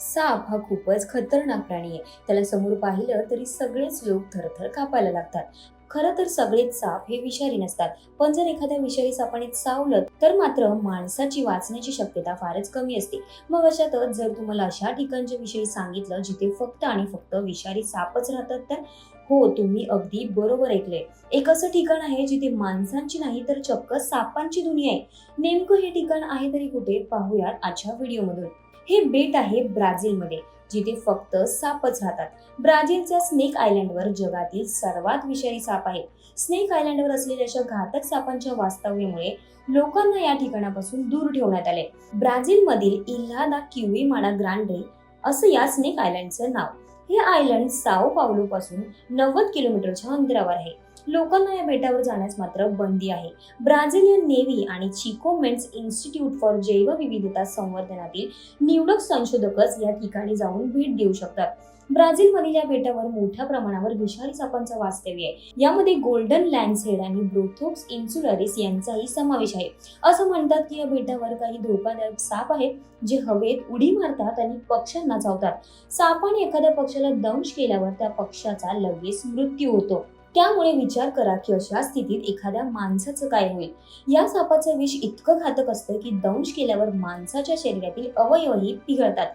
साप हा खूपच खतरनाक प्राणी आहे. त्याला समोर पाहिलं तरी सगळेच लोक थरथर कापायला लागतात. खरं तर सगळेच साप हे विषारी नसतात. पण जर एखाद्या विषारी सापाने चावलं तर मात्र माणसाची वाचण्याची शक्यता फारच कमी असते. मग अशातच जर तुम्हाला अशा ठिकाणच्या विषयी सांगितलं जिथे फक्त आणि फक्त विषारी सापच राहतात तर हो तुम्ही अगदी बरोबर ऐकले एक असं ठिकाण आहे जिथे माणसांची नाही तर चक्क सापांची दुनिया आहे. नेमकं हे ठिकाण आहे तरी कुठे? पाहूयात आजच्या व्हिडिओमधून. हे बेट आहे ब्राझीलमध्ये जिथे फक्त सापच राहतात. ब्राझीलच्या स्नेक आयलंडवर जगातील सर्वात विषारी साप आहे. स्नेक आयलँडवर असलेल्या अशा घातक सापांच्या वास्तव्यामुळे लोकांना या ठिकाणापासून दूर ठेवण्यात आले. ब्राझीलमधील इल्हादा दा क्युईमाडा ग्रांडे असं या स्नेक आयलंडचं नाव. हे आयलंड साओ पावलो पासून नव्वद किलोमीटरच्या अंतरावर आहे. लोकांना या बेटावर जाण्यास मात्र बंदी आहे. ब्राझिलियन नेव्ही आणि चिको मेंट्स इन्स्टिट्यूट फॉर जैवविविधता संवर्धनातील निवडक संशोधकच या ठिकाणी जाऊन भेट देऊ शकतात. ब्राझीलमधील या बेटावर मोठ्या प्रमाणावर विषारी सापांचं वास्तव्य आहे. यामध्ये गोल्डन लँडसेड आणि ब्रोथोक्स इन्सुलरिस यांचाही समावेश आहे. असं म्हणतात की या बेटावर काही धोकादायक साप आहेत जे हवेत उडी मारतात आणि पक्ष्यांना चावतात. सापाने एखाद्या पक्षाला दंश केल्यावर त्या पक्षाचा लगेच मृत्यू होतो. त्यामुळे विचार करा की अशा स्थितीत एखाद्या माणसाचं काय होईल? या सापाचं विष इतकं घातक असतं की दंश केल्यावर माणसाच्या शरीरातील अवयवही पिघळतात.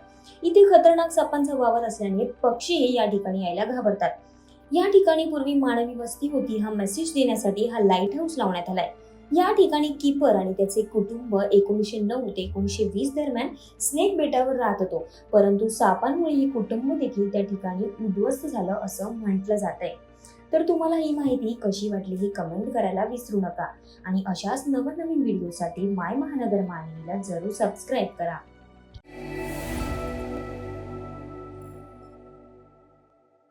इथे खतरनाक सापांचा वावर असल्याने पक्षीही या ठिकाणी यायला घाबरतात. या ठिकाणी पूर्वी मानवी वस्ती होती हा मेसेज देण्यासाठी हा लाइट हाऊस लावण्यात आलाय. या ठिकाणी कीपर आणि त्याचे कुटुंब एकोणीसशे नऊ ते एकोणीसशे वीस दरम्यान स्नेक बेटावर राहत होतो. परंतु सापांमुळे हे कुटुंब देखील त्या ठिकाणी उद्ध्वस्त झालं असं म्हटलं जात आहे तर तुम्हाला ही माहिती कशी वाटली ही कमेंट करायला विसरू नका. आणि अशाच नवनवीन व्हिडिओसाठी माय महानगर मानिनीला जरूर सबस्क्राईब करा.